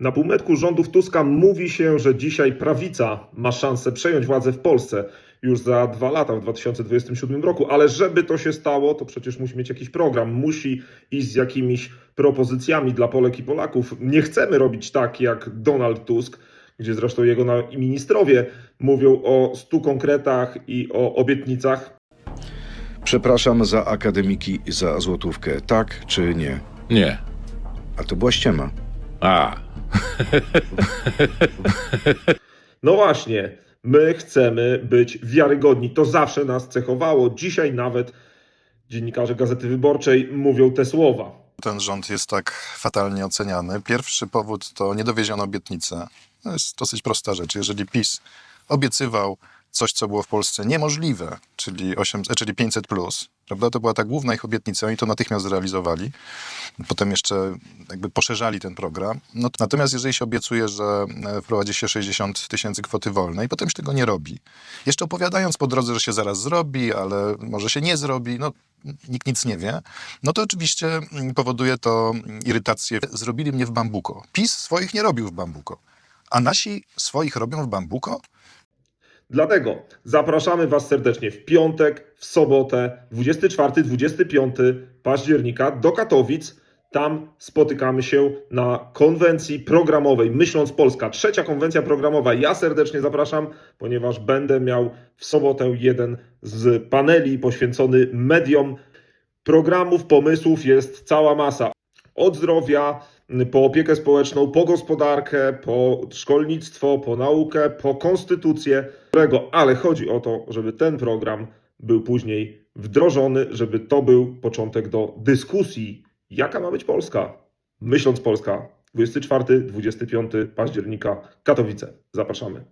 Na półmetku rządów Tuska mówi się, że dzisiaj prawica ma szansę przejąć władzę w Polsce już za dwa lata, w 2027 roku, ale żeby to się stało, to przecież musi mieć jakiś program, musi iść z jakimiś propozycjami dla Polek i Polaków. Nie chcemy robić tak jak Donald Tusk, gdzie zresztą jego ministrowie mówią o stu konkretach i o obietnicach. Przepraszam za akademiki i za złotówkę. Tak czy nie? Nie. A to była ściema. A. No właśnie, my chcemy być wiarygodni. To zawsze nas cechowało. Dzisiaj nawet dziennikarze Gazety Wyborczej mówią te słowa. ten rząd jest tak fatalnie oceniany. Pierwszy powód to niedowieziono obietnice. To jest dosyć prosta rzecz. Jeżeli PiS obiecywał coś, co było w Polsce niemożliwe, czyli, 8, e, czyli 500, plus, prawda? to była ta główna ich obietnica, oni to natychmiast zrealizowali. Potem jeszcze jakby poszerzali ten program. No, natomiast jeżeli się obiecuje, że e, wprowadzi się 60 tysięcy kwoty wolnej, potem się tego nie robi. Jeszcze opowiadając po drodze, że się zaraz zrobi, ale może się nie zrobi, no nikt nic nie wie, no to oczywiście mm, powoduje to mm, irytację. Zrobili mnie w bambuko. PiS swoich nie robił w bambuko, a nasi swoich robią w bambuko? Dlatego zapraszamy Was serdecznie w piątek, w sobotę, 24-25 października do Katowic. Tam spotykamy się na konwencji programowej Myśląc Polska, trzecia konwencja programowa. Ja serdecznie zapraszam, ponieważ będę miał w sobotę jeden z paneli poświęcony mediom. Programów, pomysłów jest cała masa. Od zdrowia, po opiekę społeczną, po gospodarkę, po szkolnictwo, po naukę, po konstytucję, ale chodzi o to, żeby ten program był później wdrożony, żeby to był początek do dyskusji, jaka ma być Polska. Myśląc Polska, 24-25 października, Katowice. Zapraszamy.